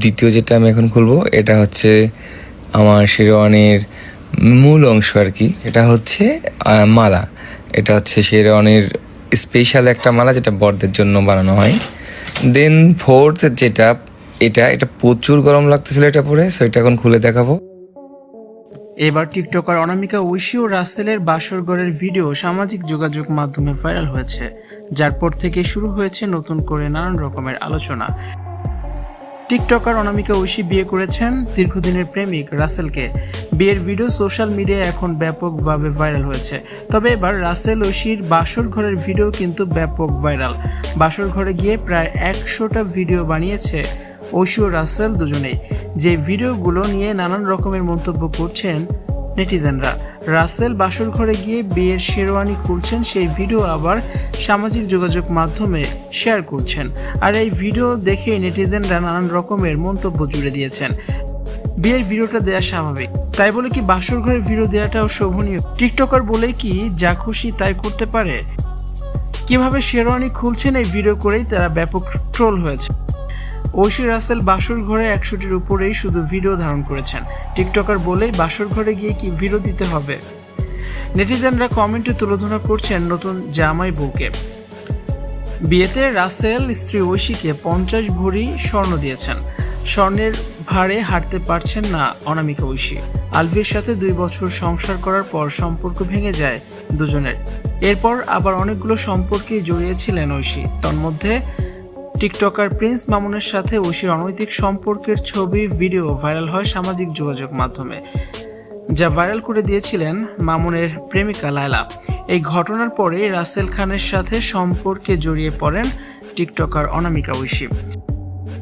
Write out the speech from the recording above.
দ্বিতীয় যেটা আমি এখন খুলবো, এটা হচ্ছে আমার শেরওয়ানির মূল অংশ আর কি। এটা হচ্ছে মালা। এটা হচ্ছে শেরওয়ানির স্পেশাল একটা মালা যেটা বরদের জন্য বানানো হয়। দেন ফোর্থ যেটা, এটা এটা প্রচুর গরম লাগতেছিল এটা পরে সো এটা এখন খুলে দেখাবো। এবার টিকটকার অনামিকা ঐশী ও রাসেলের বাসরগড়ের ভিডিও সামাজিক যোগাযোগ মাধ্যমে ভাইরাল হয়েছে, যার পর থেকে শুরু হয়েছে নতুন করে নানান রকমের আলোচনা। টিকটকার অনামিকা ঐশী বিয়ে করেছেন দীর্ঘদিনের প্রেমিক রাসেলকে। বিয়ের ভিডিও সোশ্যাল মিডিয়ায় এখন ব্যাপকভাবে ভাইরাল হয়েছে। তবে এবার রাসেল ঐশীর বাসর ঘরের ভিডিও কিন্তু ব্যাপক ভাইরাল। বাসর ঘরে গিয়ে প্রায় একশোটা ভিডিও বানিয়েছে ঐশী ও রাসেল দুজনেই। যে ভিডিওগুলো নিয়ে নানান রকমের মন্তব্য করছেন নেটিজেনরা। রাসেল বাসর ঘরে গিয়ে বিয়ের শেরওয়ানি খুলছেন সেই ভিডিও আবার সামাজিক যোগাযোগ মাধ্যমে শেয়ার করছেন। আর এই ভিডিও দেখে নেটিজেনরা নানান রকমের মন্তব্য জুড়ে দিয়েছেন। বিয়ের ভিডিওটা দেওয়া স্বাভাবিক। তাই বলে কি বাসর ঘরের ভিডিও দেওয়াটাও শোভনীয়? টিকটকার বলে কি যা খুশি তাই করতে পারে? কীভাবে শেরওয়ানি খুলছেন এই ভিডিও করেই তারা ব্যাপক ট্রোল হয়েছে। ঐশী রাসেল বাসর ঘরে একশোটির উপরেই শুধু ভিডিও ধারণ করেছেন। টিকটকার বলেই বাসর ঘরে গিয়ে কি ভিডিও দিতে হবে? নেটিজেনরা কমেন্টে তুলোধনা করছেন নতুন জামাই বউকে। বিয়েতে রাসেল স্ত্রী ঐশীকে পঞ্চাশ ভরি স্বর্ণ দিয়েছেন। স্বর্ণের ভারে হাঁটতে পারছেন না অনামিকা ঐশী। আলভির সাথে দুই বছর সংসার করার পর সম্পর্ক ভেঙে যায় দুজনের। এরপর আবার অনেকগুলো সম্পর্কে জড়িয়েছিলেন ঐশী। তন্মধ্যে টিকটকার প্রিন্স মামুনের সাথে ঐশীর অনৈতিক সম্পর্কের ছবি, ভিডিও ভাইরাল হয় সামাজিক যোগাযোগ মাধ্যমে, যা ভাইরাল করে দিয়েছিলেন মামুনের প্রেমিকা লায়লা। এই ঘটনার পরে রাসেল খানের সাথে সম্পর্কে জড়িয়ে পড়েন টিকটকার অনামিকা ঐশী।